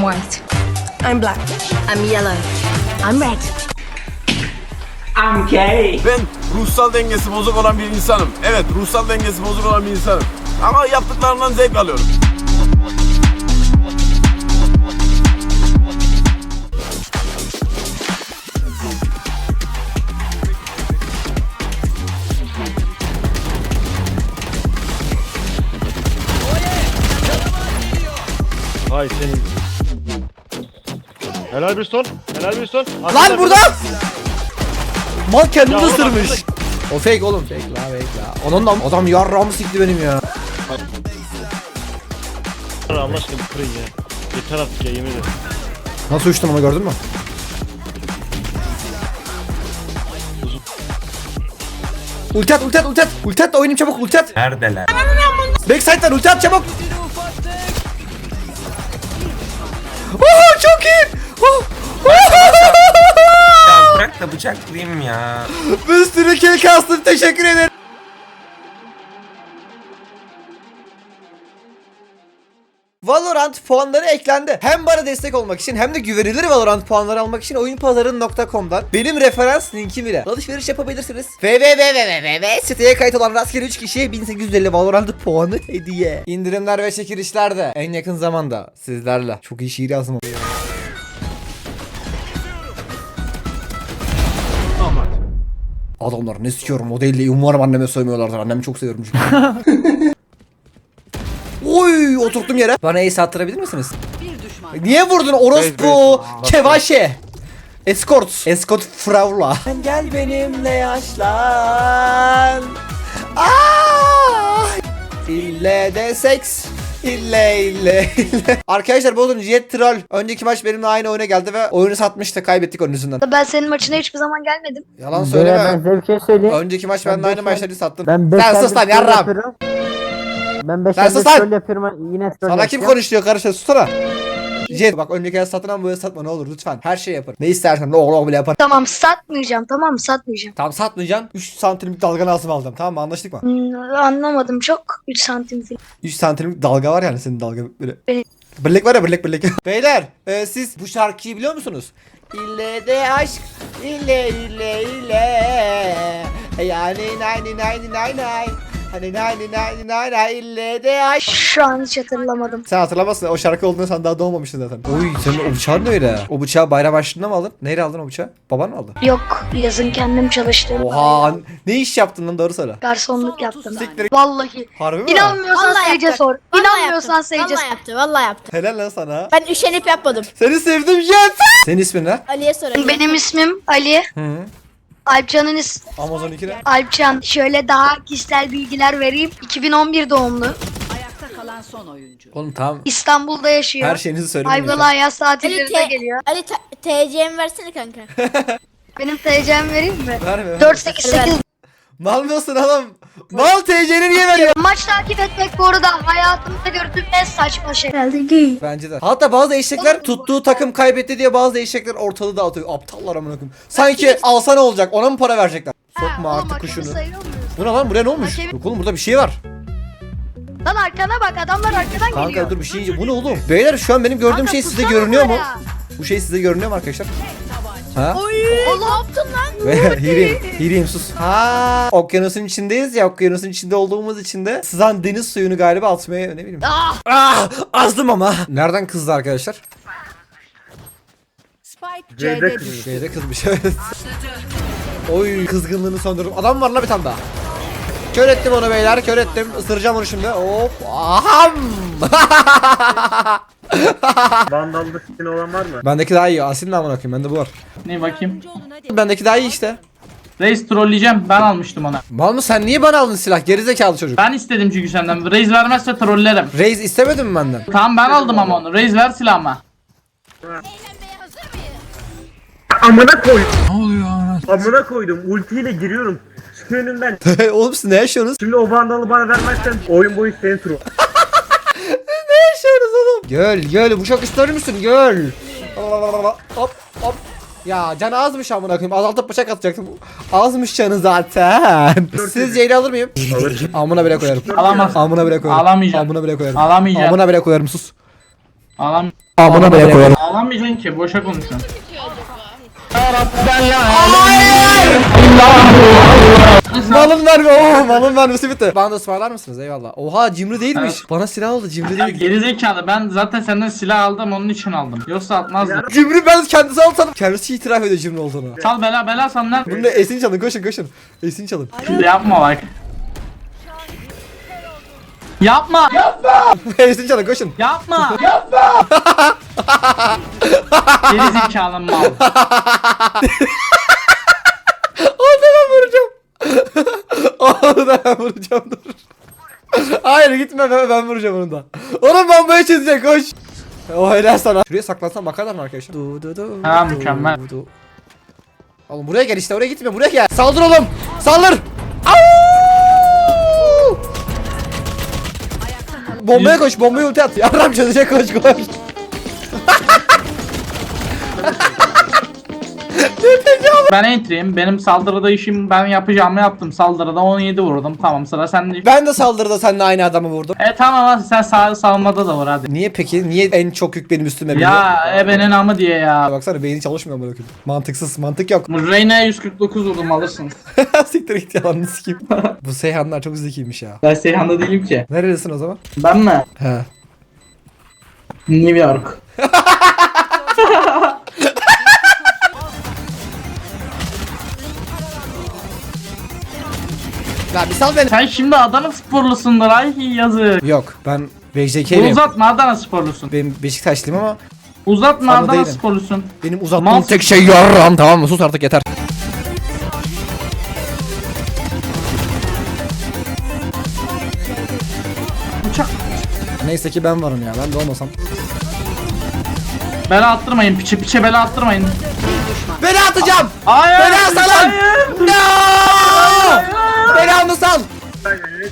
I'm white. I'm black. I'm yellow. I'm red. I'm gay. Ben ruhsal dengesi bozuk olan bir insanım. Evet, ruhsal dengesi bozuk olan bir insanım. Ama yaptıklarından zevk alıyorum. Helal bir son. Helal bir son. Lan burada! Mal kendini Ya oğlum, ısırmış. O fake oğlum fake la fake la. Onun da adam yarrağımı sikti benim ya. Allah aşkına bir kırın ya. Yeter artık ya yemin ederim. Nasıl uçtum onu gördün mü? Ulti at ulti at ulti at. Ulti at da oynayayım çabuk ulti at. Neredeler? Backside'den ulti at çabuk. Oho çok iyi. Oh. Ya bırak da bıçaklayayım ya. Bir sürü kill kastım teşekkür ederim. Valorant puanları eklendi. Hem bana destek olmak için hem de güvenilir Valorant puanları almak için oyunpazarın.com'dan benim referans linkim ile alışveriş yapabilirsiniz. www siteye kayıt olan rastgele 3 kişiye 1850 Valorant puanı hediye. İndirimler ve çekilişler de en yakın zamanda sizlerle. Çok iyi şiir yazdım. Adamlar ne sikiyorum o değil de umarım anneme sövmüyorlardır. Annemi çok seviyorum çünkü. Oy oturttum yere. Bana ace attırabilir misiniz? Niye vurdun orospu? Kevaşe. Escort. Escort Fraula. Gel benimle yaşlan. Ah! İlle de seks. İlle ille ille. Arkadaşlar bu arada Jet Troll. Önceki maç benimle aynı oyuna geldi ve oyunu satmıştı. Kaybettik onun yüzünden. Ben senin maçına hiçbir zaman gelmedim. Yalan Ben söyleme. size bir şey söyleyeyim. Önceki maç Ben benimle aynı beş- maçları sattım. Ben 5 Sen sus lan yarram. Ben 5 Sen sus lan. troll yapıyorum yine troll Sana kim konuşuyor karışıyor susana. Jet bak önceki el satın ama el satma ne olur lütfen. Her şey yaparım. Ne istersen log log bile yaparım. Tamam satmayacağım tamam satmayacağım. Tamam satmayacaksın. 3 santimlik dalga lazım aldım tamam mı anlaştık mı? Hmm, anlamadım çok 3 santim falan. 3 santimlik dalga var yani senin dalga böyle. Benim. Birlik var ya birlik birlik. Beyler e, siz bu şarkıyı biliyor musunuz? İlle de aşk ille ille ille yani nayni nayni nay nay hani nayni nay nay ille de aşk Şu an hiç hatırlamadım. Sen hatırlamazsın o şarkı olduğunda sen daha doğmamıştın zaten. Oy senin o bıçağın ne öyle? O bıçağı bayram başlığında mı aldın? Neyle aldın o bıçağı? Baban mı aldı? Yok yazın kendim çalıştım. Oha ne iş yaptın lan doğru söyle. Garsonluk yaptım. Siktir. Vallahi. Harbi mi? İnanmıyorsan Vallahi Sage'e yaptım. sor. Vallahi İnanmıyorsan yaptım. Sage'e Vallahi yaptı. Vallahi yaptı. Helal lan sana. Ben üşenip yapmadım. Seni sevdim Jet. Senin ismin ne? Ali'ye sorayım. Benim ismim Ali. Hı -hı. Alpcan'ın is Amazon 2'de. Alpcan. Şöyle daha kişisel bilgiler vereyim. 2011 doğumlu. Oğlum tamam. İstanbul'da yaşıyor. Her şeyinizi söylemeyin. Ayvalık'a yaz Ali, tatillerinde te- geliyor. Ali TC'mi versene kanka. Benim TC'mi vereyim mi? Verme. 488 Mal mısın oğlum? Mal TC'ni niye veriyor? Maç takip etmek bu arada hayatımda gördüğüm en saçma şey. Bence de. Hatta bazı eşekler tuttuğu takım kaybetti diye bazı eşekler ortalığı dağıtıyor. Aptallar amına koyayım. Sanki alsa ne olacak? Ona mı para verecekler? Sokma artık kuşunu. Bu ne lan? Buraya ne olmuş? Hakemi- Yok oğlum burada bir şey var. Lan arkana bak adamlar arkadan Kanka geliyor. dur bir şey Bu ne oğlum? Beyler şu an benim gördüğüm Kanka, şey size tutsana görünüyor mu? buraya. Bu şey size görünüyor mu arkadaşlar? Ha? Oy, ne yaptın lan? Ve hireyim, hireyim sus. Ha, okyanusun içindeyiz ya, okyanusun içinde olduğumuz için de sızan deniz suyunu galiba atmaya ne bileyim. Ah! Ah! Azdım ama. Nereden kızdı arkadaşlar? C'de kız. Şeyde kızmış evet. Oy kızgınlığını söndürdüm. Adam var la bir tane daha. Kör ettim onu beyler, kör ettim. Isıracağım onu şimdi. Hop. Aham. Vandalda skin olan var mı? Bendeki daha iyi. Asil namına koyayım. Bende bu var. Ne bakayım? Bendeki daha iyi işte. Reis trolleyeceğim. Ben almıştım ona. Mal mı sen niye bana aldın silah? Gerizekalı çocuk. Ben istedim çünkü senden. Reis vermezse trollerim. Reis istemedin mi benden? Tamam ben aldım ama onu. Reis ver silahımı. Amına koy. Ne oluyor Amına koydum. Ultiyle giriyorum. Çık önümden. Oğlum siz ne yaşıyorsunuz? Şimdi o vandalı bana vermezsen oyun boyu senin turu. Göl göl bıçak ister misin göl? Hop hop. Ya can azmış amına koyayım. Azaltıp bıçak atacaktım. Azmış canı zaten. Siz Jail'i alır mıyım? Amına bile koyarım. Alamaz. Amına bile koyarım. Alamayacağım. Amına bile koyarım. Alamayacağım. Amına bile koyarım sus. Ağlam Amına bile koyarım. ağlamayacaksın ki boşa konuşuyorsun. Malın verme. Oh, malın vermesi bitti. Bana da ısmarlar mısınız? Eyvallah. Oha cimri değilmiş. Bana silah aldı cimri değil. gerizekalı ben zaten senden silah aldım onun için aldım. Yoksa atmazdım. Cimri ben kendisi alsam kendisi itiraf ediyor cimri olduğunu. Sal bela bela senden. Bunu da esin çalın koşun koşun. Esin çalın. Yapma bak. Yapma. esin çalın koşun. Yapma. Yapma. Gerizekalı mal. Onu da ben vuracağım. Onu da ben vuracağım dur. Hayır gitme ben, ben vuracağım onu da. Onun bombayı çizecek koş. O helal sana. Şuraya saklansam bakarlar mı arkadaşlar? Du, du, du, Ha, du, mükemmel. du. Oğlum buraya gel işte oraya gitme buraya gel. Saldır oğlum. Saldır. Bombaya koş bombaya ulti at. Yarram çözecek koş koş. Ben entry'im. Benim saldırıda işim ben yapacağımı yaptım. Saldırıda 17 vurdum. Tamam sıra sende. Ben de saldırıda seninle aynı adamı vurdum. E tamam hadi sen sağ savunmada da vur hadi. Niye peki? Niye en çok yük benim üstüme biniyor? Ya ebenin amı diye ya. Baksana beyni çalışmıyor amına koyayım. Mantıksız, mantık yok. Reyna'ya 149 vurdum alırsınız. Siktir git yalanını sikeyim. Bu Seyhanlar çok zekiymiş ya. Ben Seyhan'da değilim ki. Nerelisin o zaman? Ben mi? He. New York. Bir sal beni. Sen şimdi Adana sporlusundur ay yazık. Yok ben BJK'liyim. Uzatma Adana sporlusun. Benim Beşiktaşlıyım ama Uzatma Adana değilim. sporlusun. benim uzattığım Mal- tek şey yarram tamam mı? Sus artık yeter. Uçak. Neyse ki ben varım ya. Ben de olmasam. Bela attırmayın piçe piçe bela attırmayın. Beni atacağım. Hayır. Beni salın. No!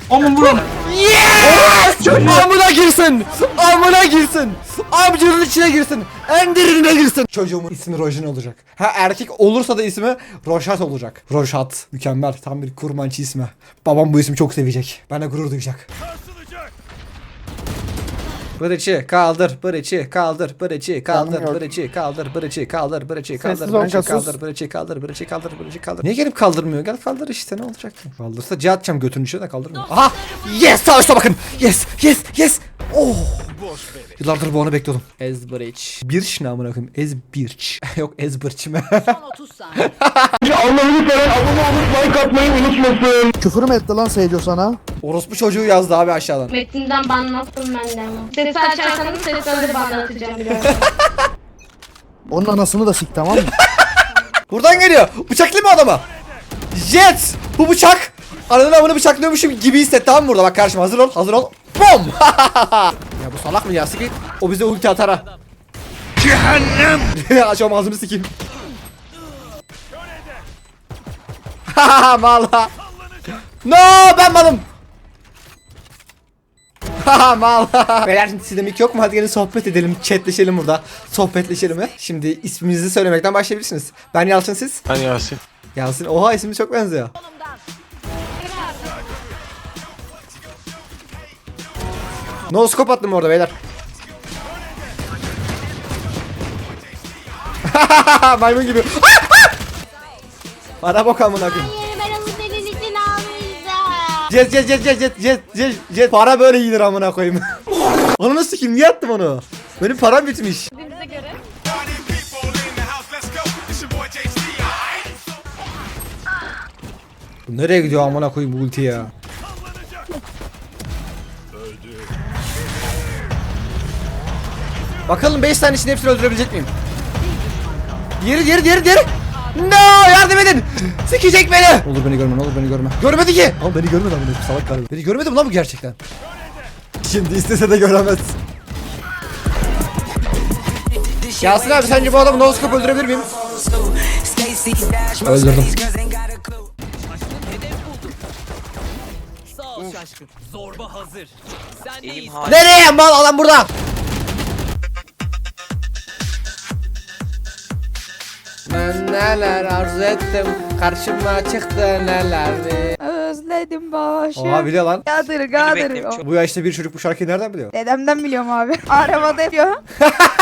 Oğlum vurun. Yes! Amına girsin. Amına girsin. Amcının içine girsin. En derinine girsin. Çocuğumun ismi Rojin olacak. Ha erkek olursa da ismi Roşat olacak. Roşat. Mükemmel. Tam bir kurmancı ismi. Babam bu ismi çok sevecek. Benle gurur duyacak. Bırıçı kaldır, bırıçı kaldır, bırıçı kaldır, Anlıyorum. bırıçı kaldır, bırıçı kaldır, bırıçı kaldır, Sessiz bırıçı kaldır, bırıçı kaldır, bırıçı kaldır, bırıçı kaldır. Niye gelip kaldırmıyor? Gel kaldır işte ne olacak? Kaldırsa C atacağım götünün içine de kaldırmıyor. Aha! Yes! Sağ üstte bakın! Yes! Yes! Yes! Oh! Yıllardır bu anı bekliyordum. Ezbridge. Birç ne amına koyayım? Ezbirç. Yok Ezbirç mi? Son 30 saniye. Küfür mü etti lan Seyco sana? Orospu çocuğu yazdı abi aşağıdan. Metinden banlattım ben de ama. Sesi açarsanız sesleri banlatacağım. Onun anasını da sik tamam mı? Buradan geliyor. Bıçaklı mı adama? Jet! Bu bıçak Ananın amını bıçaklıyormuşum gibi hisset tamam mı burada bak karşıma hazır ol hazır ol Bom! ya bu salak mı ya sikeyim O bize ulti atar ha Cehennem Açıyorum ağzını sikeyim Haha mala No ben malım mal Beyler sizde mik yok mu? Hadi gelin sohbet edelim. Chatleşelim burada. Sohbetleşelim mi? Şimdi isminizi söylemekten başlayabilirsiniz. Ben Yalçın siz. Ben Yasin. Yasin. Oha ismi çok benziyor. No scope attım orada beyler. Maymun gibi. Bana bok amına koyayım. Jet jet jet jet jet jet jet jet para böyle yenir amına koyayım. onu nasıl kim? Niye attım onu? Benim param bitmiş. Bize göre. Nereye gidiyor amına koyayım bu ulti ya? Bakalım 5 tane içinde hepsini öldürebilecek miyim? Diğeri diğeri diğeri diğeri. No yardım edin. Sikecek beni. Olur beni görme ne olur beni görme. Görmedi ki. Ama beni görmedi amına koyayım, salak galiba. Beni görmedi mi lan bu gerçekten? Şimdi istese de göremez. Yasin abi sence bu adamı no scope öldürebilir miyim? Öldürdüm. Nereye mal adam burada? Neler arzu ettim karşıma çıktı neler özledim başım. Oha biliyor lan. Gadır gadır. Bu yaşta bir çocuk bu şarkıyı nereden biliyor? Dedemden biliyorum abi. Arabada yapıyor.